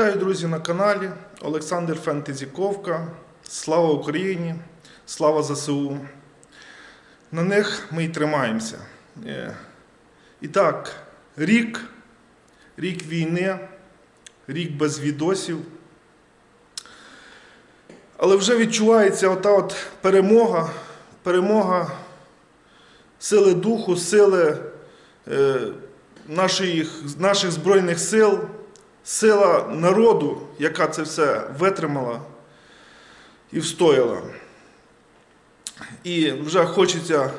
Вітаю, друзі, на каналі Олександр Фентезі Ковка. Слава Україні! Слава ЗСУ! На них ми й тримаємося. Е, І так, рік, рік війни, рік без відосів. Але вже відчувається ота от перемога, перемога сили духу, сили е, наших, наших Збройних сил, сила народу, яка це все витримала і встояла. І вже хочеться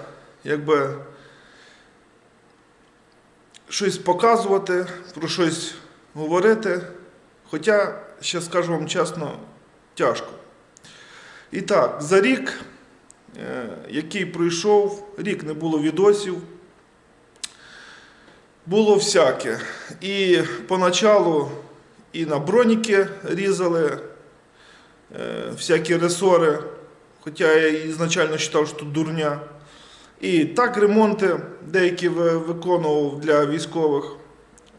якби щось показувати, про щось говорити. Хоча, ще скажу вам чесно, тяжко. І так, за рік, е, який пройшов, рік не було відосів, було всяке. І поначалу і на броніки різали е, всякі ресори, хоча я ізначально вважав, що дурня. І так ремонти деякі виконував для військових.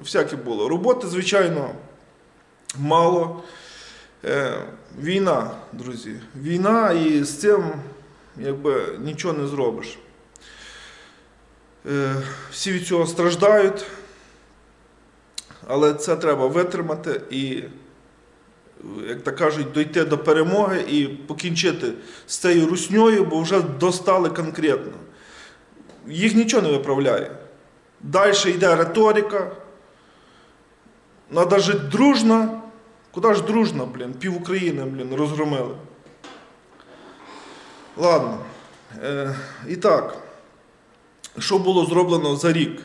Всяке було. Роботи, звичайно, мало. Е, війна, друзі. Війна і з цим якби нічого не зробиш. Е, всі від цього страждають, але це треба витримати і, як то кажуть, дойти до перемоги і покінчити з цією русньою, бо вже достали конкретно. Їх нічого не виправляє. Далі йде риторика. Надо жити дружно. Куди ж дружно, блін? Пів України, блін, розгромили. Ладно. Е, і так, що було зроблено за рік?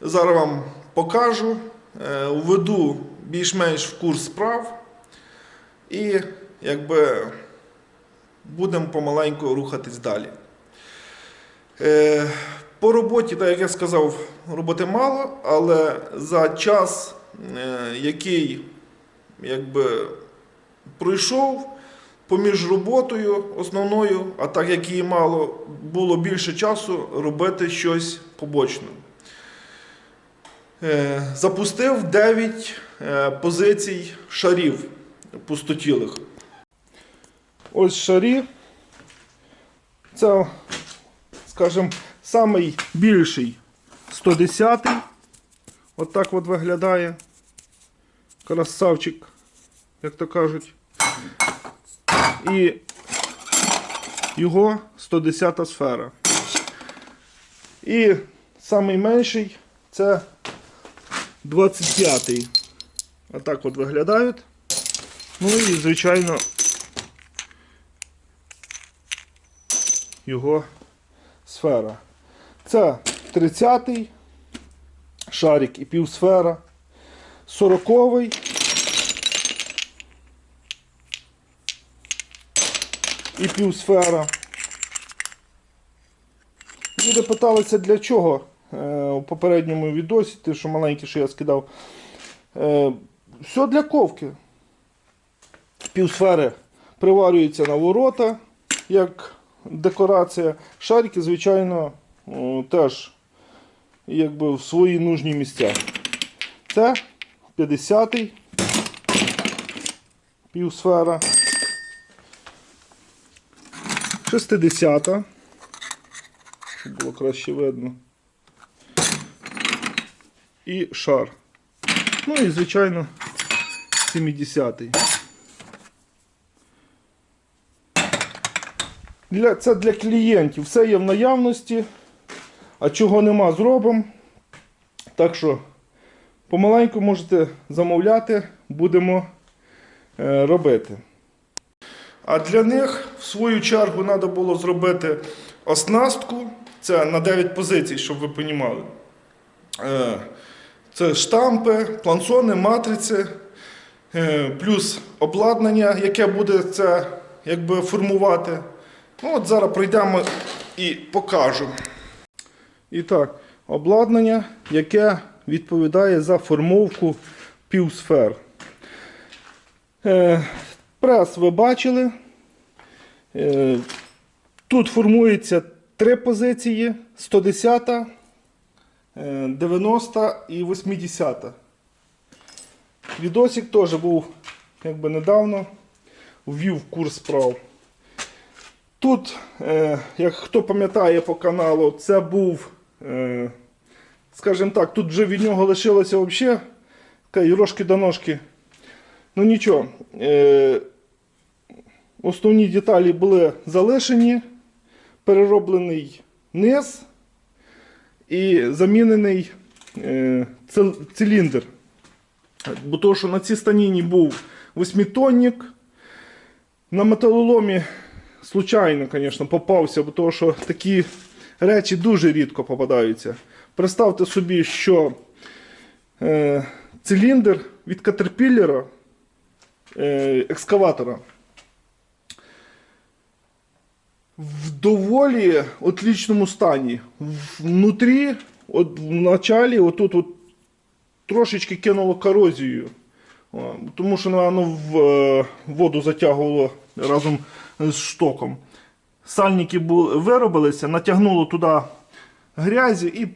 Зараз вам покажу, е, введу більш-менш в курс справ і якби будемо помаленьку рухатись далі. Е, по роботі, так як я сказав, роботи мало, але за час, е, який якби пройшов поміж роботою основною, а так як її мало, було більше часу робити щось побочне. Е, Запустив 9 е, позицій шарів пустотілих. Ось шарі. Це, скажімо, самий більший 110-й. Отак от виглядає. Красавчик, як то кажуть. І його 110 сфера. І самий менший це 25-й. Отак от виглядають. Ну і, звичайно, його сфера. Це 30-й шарик і півсфера. 40-й. І півсфера. Люди питалися для чого е, у попередньому відосі, те, що маленький, що я скидав. Е, все для ковки. Півсфери приварюються на ворота, як декорація. Шарики, звичайно, теж якби в свої нужні місця. Це 50-й півсфера. 60-та. Щоб було краще видно. І шар. Ну і, звичайно, 70-й. Для, це для клієнтів. Все є в наявності. А чого нема, зробимо. Так що, помаленьку можете замовляти, будемо е, робити. А для них, в свою чергу, треба було зробити оснастку. Це на 9 позицій, щоб ви розуміли. Е, Це штампи, плансони, матриці, е, плюс обладнання, яке буде це якби формувати. Ну, от зараз пройдемо і покажу. І так, обладнання, яке відповідає за формовку півсфер. Е, прес ви бачили. Е, тут формується три позиції: 110, е, 90 і 80. відосик теж був якби недавно. Ввів курс справ. Тут, е, як хто пам'ятає по каналу, це був, е, скажімо так, тут вже від нього лишилося взагалі рожки до ножки. Ну нічого. Основні деталі були залишені, перероблений низ і замінений е, циліндр. Бо то, що на цій станіні був восьмитонник, на металоломі случайно, звісно, попався, бо того, що такі речі дуже рідко попадаються. Представте собі, що е, циліндр від катерпіллера, е, екскаватора, в доволі отличному стані. Внутрі, от в началі, отут от трошечки кинуло корозію. Тому що воно в е, воду затягувало разом з штоком. Сальники виробилися, натягнуло туди грязі і,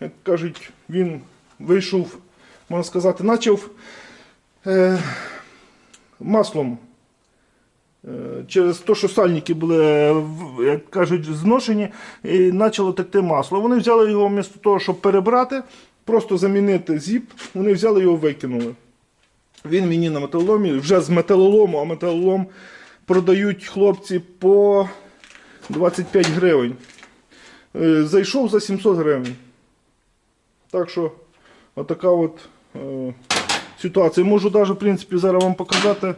як кажуть, він вийшов, можна сказати, почав е, маслом. Е, Через те, що сальники були, е, як кажуть, зношені, і почало текти масло. Вони взяли його вмісто того, щоб перебрати, просто замінити зіп, вони взяли його викинули. Він мені на металоломі, вже з металолому, а металолом продають хлопці по 25 гривень. Е, Зайшов за 700 гривень. Так що, отака от е, ситуація. Можу навіть, в принципі, зараз вам показати,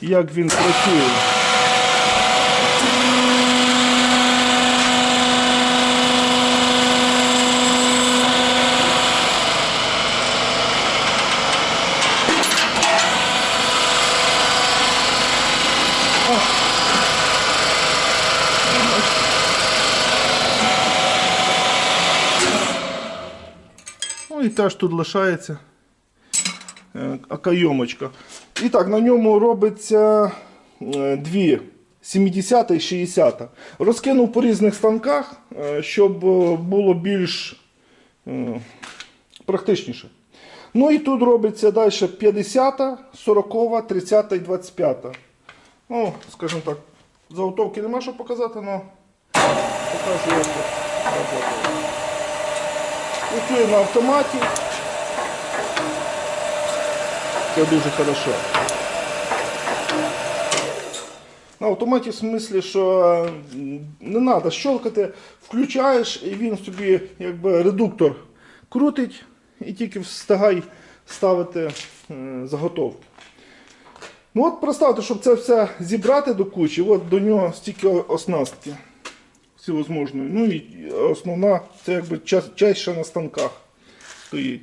як він працює. І теж тут лишається е. І так, на ньому робиться е, дві 70 і 60. Розкинув по різних станках, е, щоб було більш практичніше. Ну і тут робиться далі 50, 40, 30 і 25. Ну, скажімо так, заготовки нема що показати, але покажу, як. Працює на автоматі. Це дуже хорошо. На автоматі смислі, що не треба щелкати, включаєш і він собі якби редуктор крутить і тільки встигай ставити заготовку. Ну от представте, щоб це все зібрати до кучі, от до нього стільки оснастки всевозможної. Ну і основна, це якби час, на станках стоїть.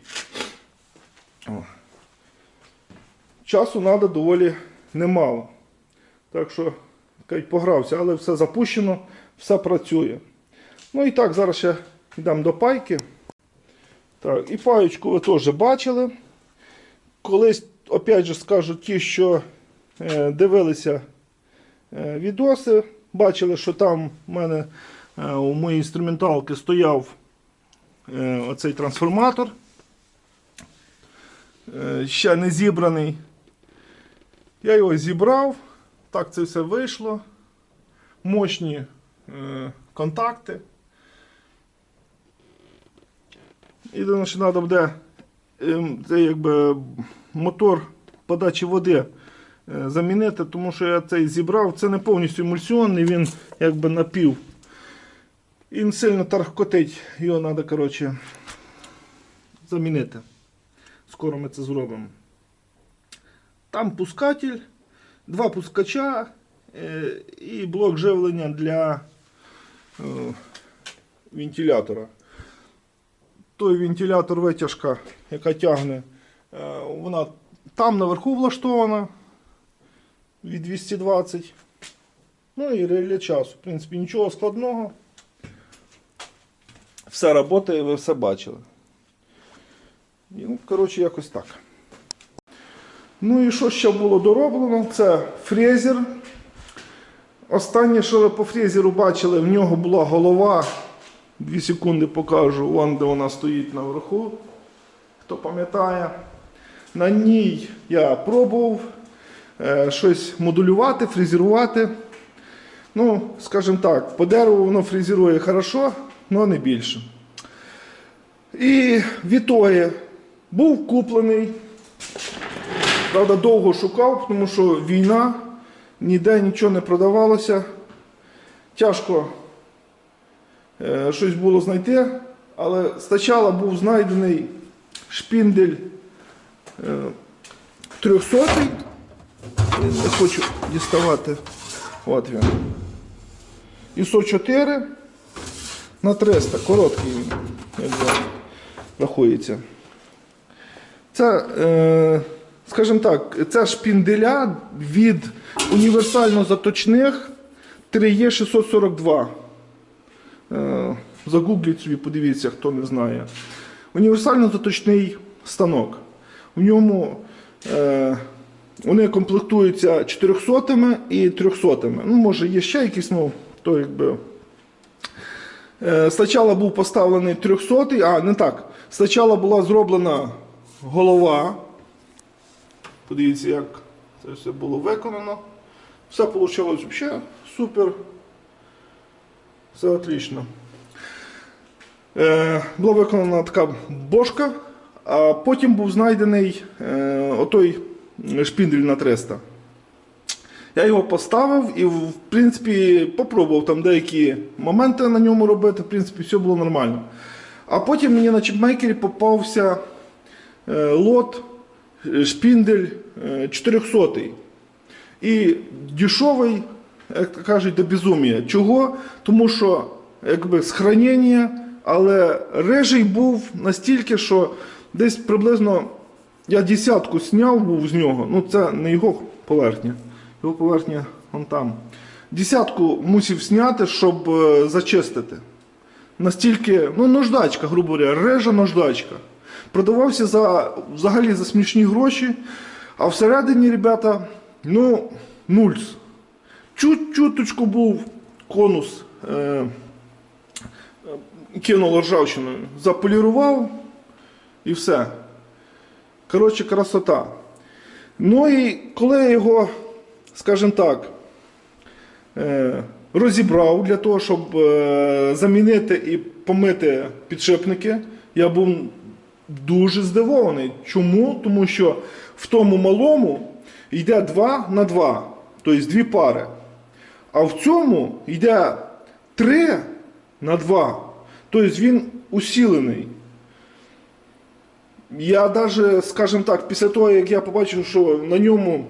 Часу треба доволі немало. Так що, кажуть, погрався, але все запущено, все працює. Ну і так, зараз ще йдемо до пайки. Так, і паєчку ви теж бачили. Колись, опять же, скажу ті, що е, дивилися е, відоси, бачили, що там у мене е, у моїй інструменталки стояв е, оцей трансформатор. Ще не зібраний. Я його зібрав. Так це все вийшло. Мощні е, контакти. Єдине, що треба буде ем, це якби мотор подачі води е, замінити, тому що я цей зібрав. Це не повністю емульсіонний, він якби напів. Він сильно тархкотить, його треба, коротше, замінити. Скоро ми це зробимо. Там пускатель, два пускача е, і блок живлення для е, вентилятора. Той вентилятор витяжка, яка тягне, е, вона там наверху влаштована від 220. Ну і реле часу. В принципі, нічого складного. Все працює, ви все бачили. Ну, коротше, якось так. Ну і що ще було дороблено? Це фрезер. Останнє, що ви по фрезеру бачили, в нього була голова. Дві секунди покажу, вон де вона стоїть наверху. Хто пам'ятає. На ній я пробував е, щось модулювати, фрезерувати. Ну, скажімо так, по дереву воно фрезерує хорошо, але не більше. І відтоді був куплений. Правда, довго шукав, тому що війна, ніде нічого не продавалося. Тяжко е, щось було знайти, але спочатку був знайдений шпіндель е, 300 Не хочу діставати. От він. ISO 4 на 300, короткий він, якби рахується. Це, е, скажімо так, це шпінделя від універсально заточних 3Е642. Е, загугліть собі, подивіться, хто не знає. Універсально заточний станок. В ньому е, вони комплектуються 400 і 300. Ну, може, є ще якісь, ну, то якби. Е, Спочатку був поставлений 300, а не так. Спочатку була зроблена голова. Подивіться, як це все було виконано. Все вийшло взагалі супер. Все отлично. Е, була виконана така бошка, а потім був знайдений е, отой шпіндель на 300. Я його поставив і, в принципі, попробував там деякі моменти на ньому робити. В принципі, все було нормально. А потім мені на чіпмейкері попався е, лот, шпіндель е, 400. І дешевий, як кажуть, до безумія. Чого? Тому що якби схранення, але режий був настільки, що десь приблизно я десятку зняв був з нього. Ну це не його поверхня. Його поверхня вон там. Десятку мусив зняти, щоб е, зачистити. Настільки, ну, наждачка, грубо говоря, режа наждачка. Продавався за, взагалі за смішні гроші, а всередині, ребята, ну, нульс. Чуть-чуточку був конус, е, кинуло ржавчиною, заполірував і все. Коротше, красота. Ну і коли я його, скажімо так, е, розібрав для того, щоб е, замінити і помити підшипники, я був дуже здивований. Чому? Тому що в тому малому йде 2 на 2, тобто дві пари. А в цьому йде 3 на 2, тобто він усілений. Я навіть, скажімо так, після того, як я побачив, що на ньому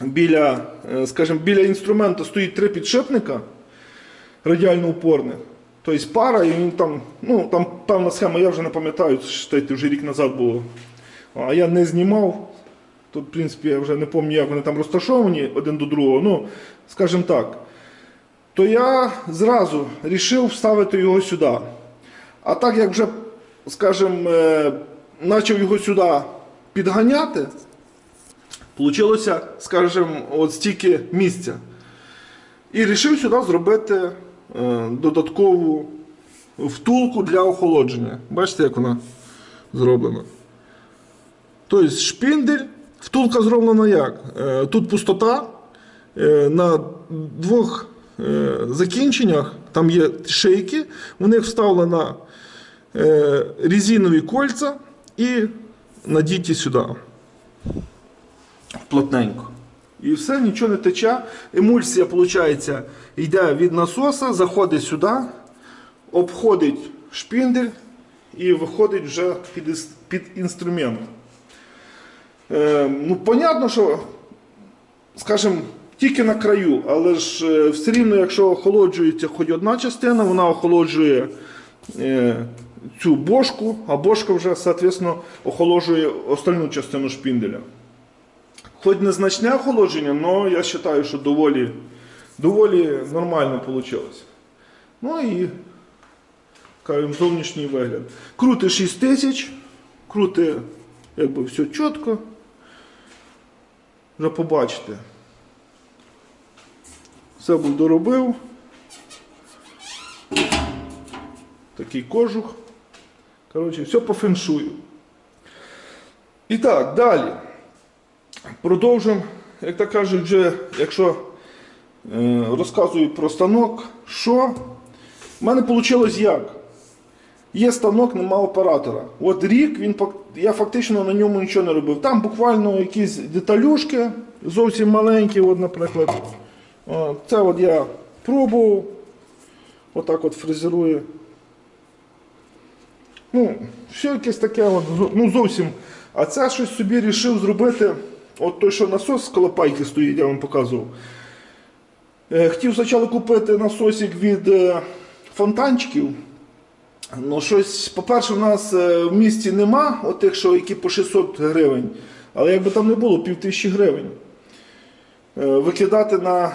біля, е, скажімо, біля інструменту стоїть три підшипника радіально упорних, тобто пара, і він там, ну, там певна схема, я вже не пам'ятаю, це вже рік назад було. А я не знімав. Тут, в принципі, я вже не пам'ятаю, як вони там розташовані один до другого. Ну, скажімо так. То я зразу вирішив вставити його сюди. А так як вже, скажімо, е, почав його сюди підганяти, вийшло, скажімо, от стільки місця. І вирішив сюди зробити е, додаткову втулку для охолодження. Бачите, як вона зроблена. Тобто шпіндель, втулка зроблена як? Е, Тут пустота. е, На двох е, закінченнях там є шейки, в них вставлена е, резинові кольця і надіті сюди. Плотненько. І все, нічого не тече. Емульсія, виходить, йде від насоса, заходить сюди, обходить шпіндель і виходить вже під, під інструмент. Е, ну, понятно, що, скажімо, тільки на краю, але ж е, все рівно, якщо охолоджується хоч одна частина, вона охолоджує е, цю бошку, а бошка вже, соответственно, охолоджує остальну частину шпінделя. Хоч незначне охолодження, але я вважаю, що доволі, доволі нормально вийшло. Ну і скажімо, зовнішній вигляд. Крути 6 тисяч, крути якби все чітко. Вже побачите. Все був доробив. Такий кожух. Коротше, все по феншую. І так, далі. Продовжимо, як так кажуть, вже, якщо е, розказую про станок, що в мене вийшло як? Є станок, нема оператора. От рік він я фактично на ньому нічого не робив. Там буквально якісь деталюшки, зовсім маленькі, от, наприклад. Це от я пробував. Отак от фрезерує. Ну, все якесь таке, от, ну зовсім. А це щось собі вирішив зробити. От той, що насос з колопайки стоїть, я вам показував. Е, Хотів спочатку купити насосик від е, фонтанчиків. Ну, щось, по-перше, в нас е, в місті нема, отих, що які по 600 гривень. Але якби там не було, пів тисячі гривень. Викидати на,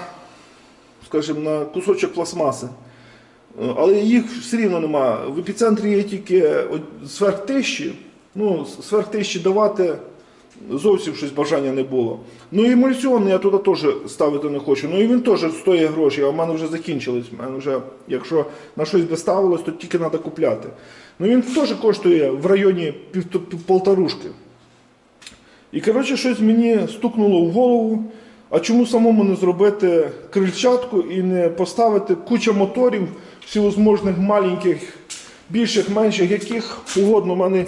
скажімо, на кусочок пластмаси. Але їх все рівно нема. В епіцентрі є тільки сверх тисячі. Ну, сверх тисячі давати зовсім щось бажання не було. Ну і емульсіон я туди теж ставити не хочу. Ну і він теж стоїть гроші, а в мене вже закінчились. В мене вже, якщо на щось би ставилось, то тільки треба купляти. Ну він теж коштує в районі полторушки. І коротше, щось мені стукнуло в голову. А чому самому не зробити крильчатку і не поставити куча моторів всевозможних маленьких, більших, менших, яких угодно в мене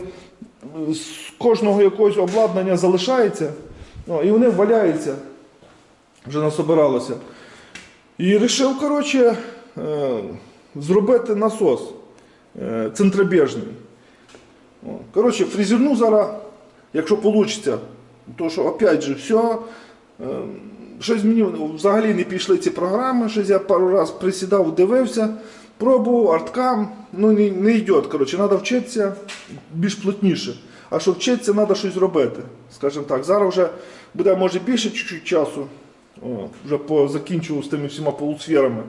з кожного якогось обладнання залишається, ну, і вони валяються, вже насобиралося. І вирішив, коротше, е, зробити насос е, центробіжний. Коротше, фрезерну зараз, якщо вийде, то що, опять же, все. Щось мені взагалі не пішли ці програми, щось я пару разів присідав, дивився, пробував, арткам, ну не, не йде. Коротше, треба вчитися більш плотніше. А щоб вчитися, треба щось робити. Скажімо так, зараз вже буде може більше чуть-чуть часу, о, вже позакінчував з тими всіма полусферами.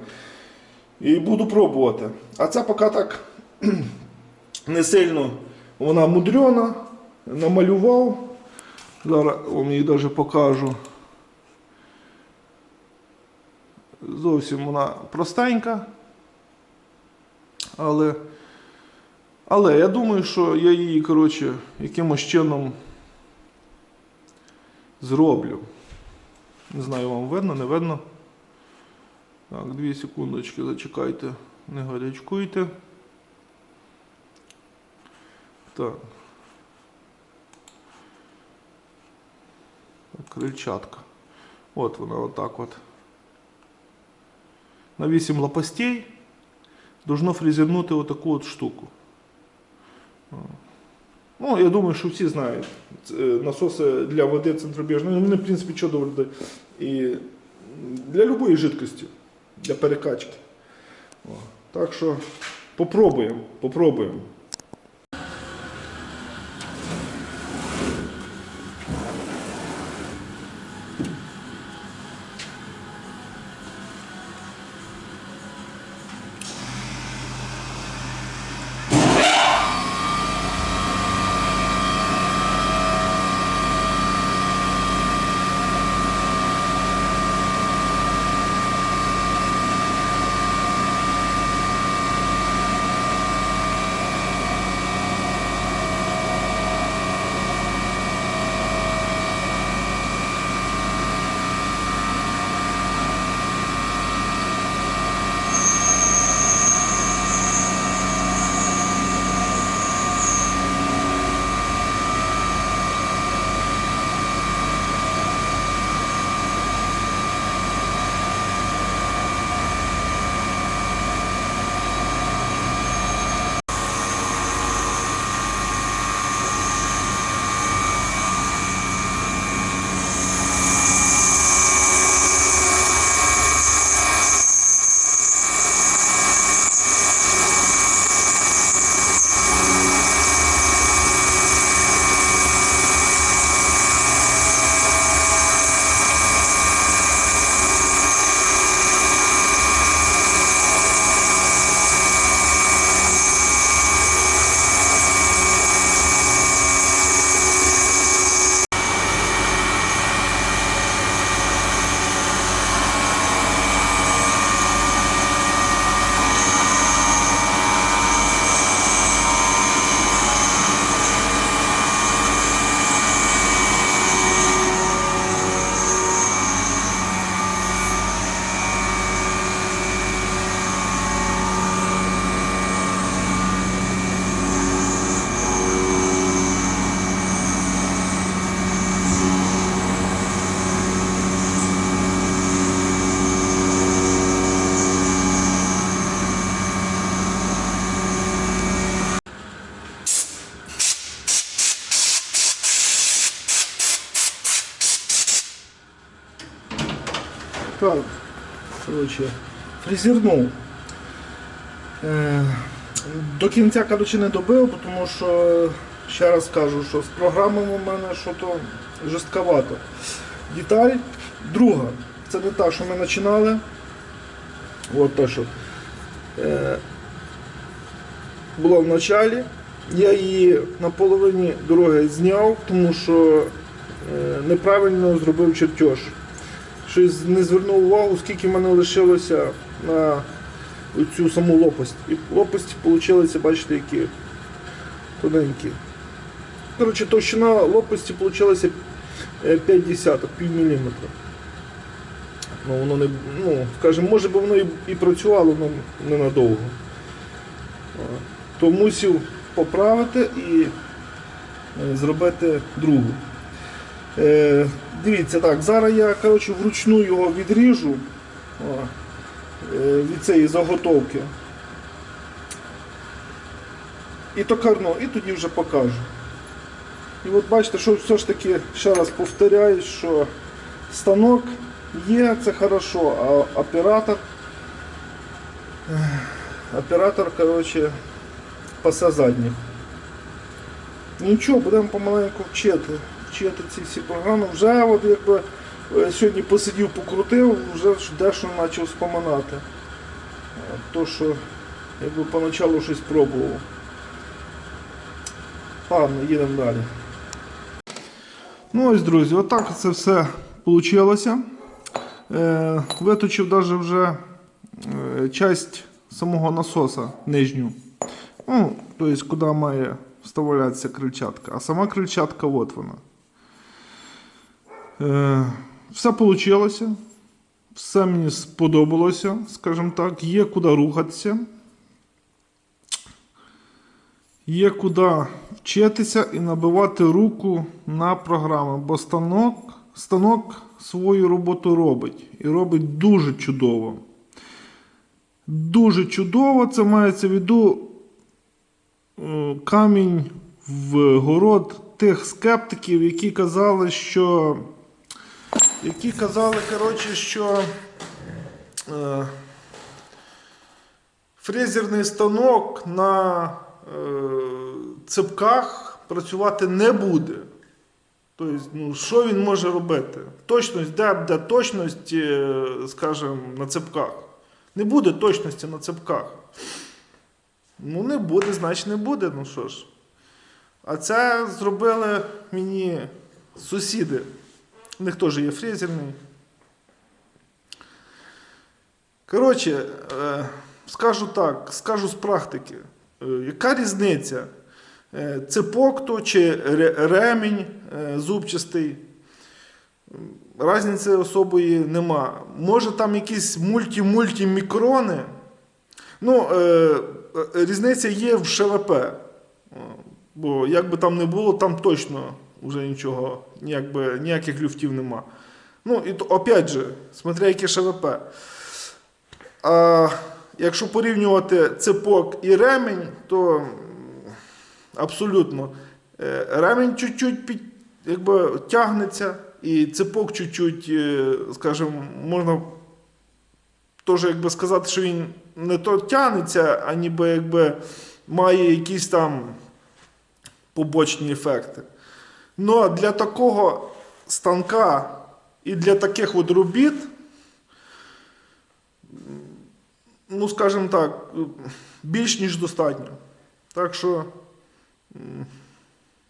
І буду пробувати. А це поки так не сильно вона мудрена, намалював. Зараз вам її навіть покажу. Зовсім вона простенька. Але, але я думаю, що я її, коротше, якимось чином зроблю. Не знаю, вам видно, не видно. Так, дві секундочки, зачекайте, не гарячкуйте. Так. Крильчатка. От вона отак от. На 8 лопастей должно фрезернути отаку от штуку. Ну, я думаю, що всі знають. Е, Насоси для води центробіжної, ну, вони, в принципі, чудово і для будь-якої жидкості, для перекачки. Так що попробуємо, попробуємо. Так, коротше, фрезернув. Е, до кінця коротше, не добив, тому що, ще раз кажу, що з програмами у мене що то жорстковато. Деталь друга. Це не та, що ми починали. От то, що е, була в началі. Я її на половині дороги зняв, тому що е, неправильно зробив чертеж. Щось не звернув увагу, скільки в мене лишилося на цю саму лопасть. І лопасті вийшли, бачите, які тоненькі. Коротше, товщина лопасті вийшла 5 десяток, пів міліметра. Ну, воно не, ну, скажімо, може би воно і, і працювало, але ненадовго. То мусив поправити і е, зробити другу. Дивіться, так, зараз я коротше, вручну його відріжу о, е, від цієї заготовки. І токарно, і тоді вже покажу. І от бачите, що все ж таки, ще раз повторяю, що станок є, це хорошо, а оператор, оператор, коротше, пасе задніх. Нічого, будемо помаленьку вчити. Вчити ці всі програми. Вже от якби е, сьогодні посидів, покрутив, вже дещо почав споминати. Е, То, що якби поначалу щось пробував. Ладно, їдемо далі. Ну ось, друзі, отак це все вийшло. Е, виточив навіть вже часть самого насоса нижню. Ну, тобто, куди має вставлятися крильчатка. А сама крильчатка, от вона. Е, все вийшло. Все мені сподобалося, скажімо так. Є куди рухатися. Є куди вчитися і набивати руку на програми, бо станок, станок свою роботу робить. І робить дуже чудово. Дуже чудово, це мається в виду е, камінь в город тих скептиків, які казали, що. Які казали, коротше, що е, фрезерний станок на е, цепках працювати не буде. Тобто, ну, що він може робити? Точність, де буде точність, е, скажімо, на цепках? Не буде точності на цепках. Ну, не буде, значить не буде. Ну що ж. А це зробили мені сусіди. У них теж є фрезерний. Коротше, е, скажу так, скажу з практики. Е, яка різниця? Е, Цепок то чи ремінь зубчастий? Разниці особої нема. Може там якісь мульті-мультімікрони. Ну, різниця є в ШВП. Бо як би там не було, там точно вже нічого, ніяк би, ніяких люфтів нема. Ну, і опять же, смотря яке ШВП. А якщо порівнювати цепок і ремень, то абсолютно е, ремень чуть-чуть під, якби, тягнеться, і цепок чуть-чуть, е, скажімо, можна теж якби сказати, що він не то тягнеться, а ніби якби має якісь там побочні ефекти. Ну, для такого станка і для таких от робіт, ну, скажімо так, більш ніж достатньо. Так що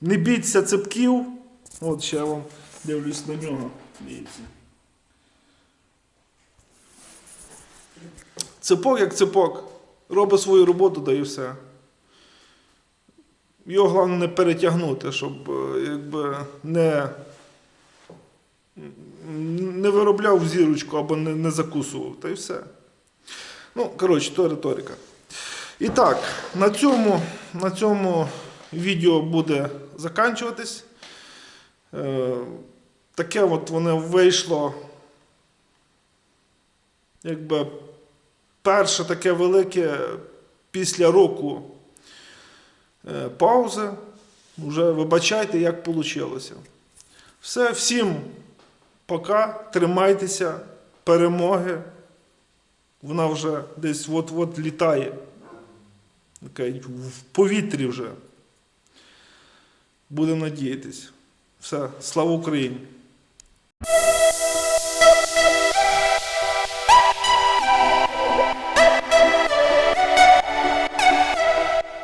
не бійтеся цепків. От ще я вам дивлюсь на нього. Цепок як цепок. Робить свою роботу, да і все. Його головне не перетягнути, щоб е, якби не, не виробляв зірочку або не, не закусував. Та й все. Ну, коротше, то риторика. І так, на цьому, на цьому відео буде заканчуватись. Е, таке от воно вийшло. Якби перше таке велике після року е, паузи. Вже вибачайте, як вийшло. Все, всім пока, тримайтеся, перемоги. Вона вже десь от-от літає. В повітрі вже. Будемо надіятись. Все, слава Україні!